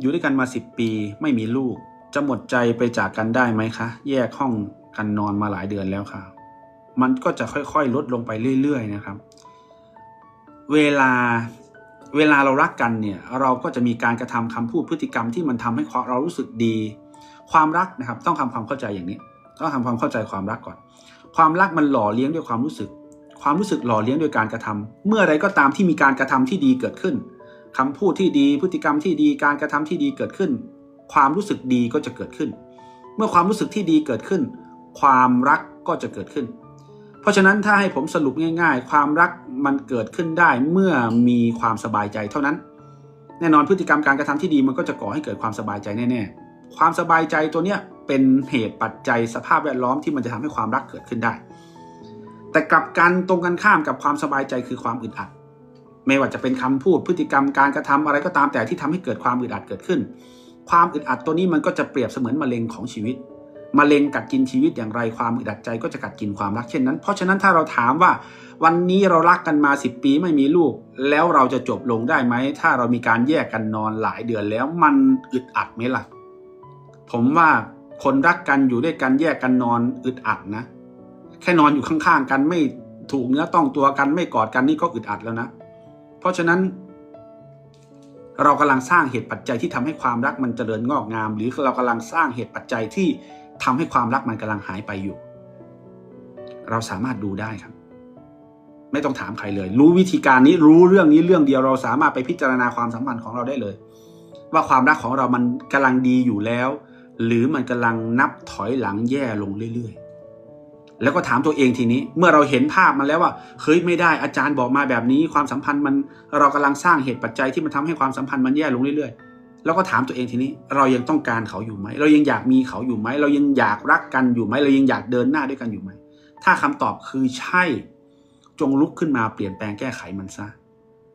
อยู่ด้วยกันมาสิบปีไม่มีลูก จะหมดใจไปจากกันได้ไหมคะ แยกห้องกันนอนมาหลายเดือนแล้วค่ะ มันก็จะค่อยๆ ลดลงไปเรื่อย ๆ นะครับ เวลาเวลาเรารักกันเนี่ย เราก็จะมีการกระทำคำพูดพฤติกรรมที่มันทำให้เรารู้สึกดี ความรักนะครับต้องทำความเข้าใจอย่างนี้ ต้องทำความเข้าใจความรักก่อน ความรักมันหล่อเลี้ยงด้วยความรู้สึก ความรู้สึกหล่อเลี้ยงโดยการกระทำเมื่อไรก็ตามที่มีการกระทำที่ดีเกิดขึ้น คำพูดที่ดีพฤติกรรมที่ดีการกระทำที่ดีเกิดขึ้น ความรู้สึกดีก็จะเกิดขึ้น เมื่อความรู้สึกที่ดีเกิดขึ้น ความรักก็จะเกิดขึ้น เพราะฉะนั้นถ้าให้ผมสรุปง่าย ๆ ความรักมันเกิดขึ้นได้เมื่อมีความสบายใจเท่านั้น แน่นอนพฤติกรรมการกระทำที่ดีมันก็จะก่อให้เกิดความสบายใจแน่ๆ ความสบายใจตัวเนี้ยเป็นเหตุปัจจัยสภาพแวดล้อมที่มันจะทำให้ความรักเกิดขึ้นได้ แต่กลับกันตรงกันข้ามกับความสบายใจคือความอึดอัด ไม่ว่าจะเป็นคำพูดพฤติกรรมการกระทำอะไรก็ตามแต่ที่ทำให้เกิดความอึดอัดเกิดขึ้น ความอึดอัดตัวนี้มันก็จะเปรียบเสมือนมะเร็งของชีวิตมะเร็งกัดกินชีวิตอย่างไรความอึดอัดใจก็จะกัดกินความรักเช่นนั้น เพราะฉะนั้นถ้าเราถามว่าวันนี้เรารักกันมา 10 ปีไม่มีลูก แล้วเราจะจบลงได้ไหม ถ้าเรามีการแยกกันนอนหลายเดือนแล้วมันอึดอัดไหมล่ะ ผมว่าคนรักกันอยู่ด้วยกันแยกกันนอนอึดอัดนะ แค่นอนอยู่ข้างๆกันไม่ถูกเนื้อต้องตัวกันไม่กอดกันนี่ก็อึดอัดแล้วนะ ราะฉะนั้น เรากำลังสร้างเหตุปัจจัยที่ทำให้ความรักมันเจริญงอกงาม หรือเรากำลังสร้างเหตุปัจจัยที่ทำให้ความรักมันกำลังหายไปอยู่ เราสามารถดูได้ครับ ไม่ต้องถามใครเลย รู้วิธีการนี้รู้เรื่องนี้เรื่องเดียวเราสามารถไปพิจารณาความสัมพันธ์ของเราได้เลย ว่าความรักของเรามันกำลังดีอยู่แล้ว หรือมันกำลังนับถอยหลังแย่ลงเรื่อยๆ แล้วก็ถามตัวเองทีนี้ เมื่อเราเห็นภาพมันแล้วว่าเฮ้ยไม่ได้อาจารย์บอกมาแบบนี้ ความสัมพันธ์มันเรากำลังสร้างเหตุปัจจัยที่มันทำให้ความสัมพันธ์มันแย่ลงเรื่อยๆ แล้วก็ถามตัวเองทีนี้ เรายังต้องการเขาอยู่ไหม เรายังอยากมีเขาอยู่ไหม เรายังอยากรักกันอยู่ไหม เรายังอยากเดินหน้าด้วยกันอยู่ไหม ถ้าคำตอบคือใช่ จงลุกขึ้นมาเปลี่ยนแปลงแก้ไขมันซะ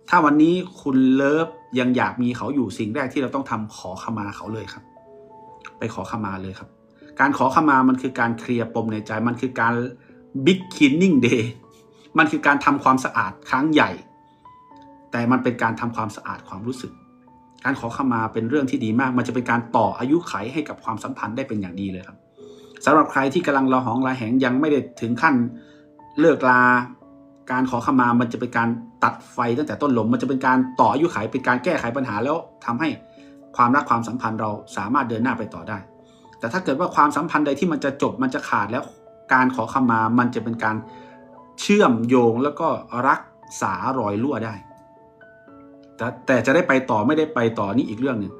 ถ้าวันนี้คุณเลิฟยังอยากมีเขาอยู่สิ่งแรกที่เราต้องทำขอขมาเขาเลยครับ ไปขอขมาเลยครับ การขอขมามันคือการเคลียร์ปมในใจ มันคือการ big cleaning day มันคือการทำความสะอาดครั้งใหญ่ แต่มันเป็นการทำความสะอาดความรู้สึก การขอขมาเป็นเรื่องที่ดีมาก มันจะเป็นการต่ออายุไขให้กับความสัมพันธ์ได้เป็นอย่างดีเลยครับสำหรับใครที่กำลังรอหองราแหงยังไม่ได้ถึงขั้นเลิกลา การขอขมามันจะเป็นการตัดไฟตั้งแต่ต้นลม มันจะเป็นการต่ออายุไขเป็นการแก้ไขปัญหาแล้วทำให้ความรักความสัมพันธ์เราสามารถเดินหน้าไปต่อได้ แต่ถ้าเกิดว่าความสัมพันธ์ใดที่มันจะจบมันจะขาดแล้วการขอขมามันจะเป็นการเชื่อมโยงแล้วก็รักษารอยรั่วได้ แต่แต่จะได้ไปต่อไม่ได้ไปต่อนี่อีกเรื่องหนึ่ง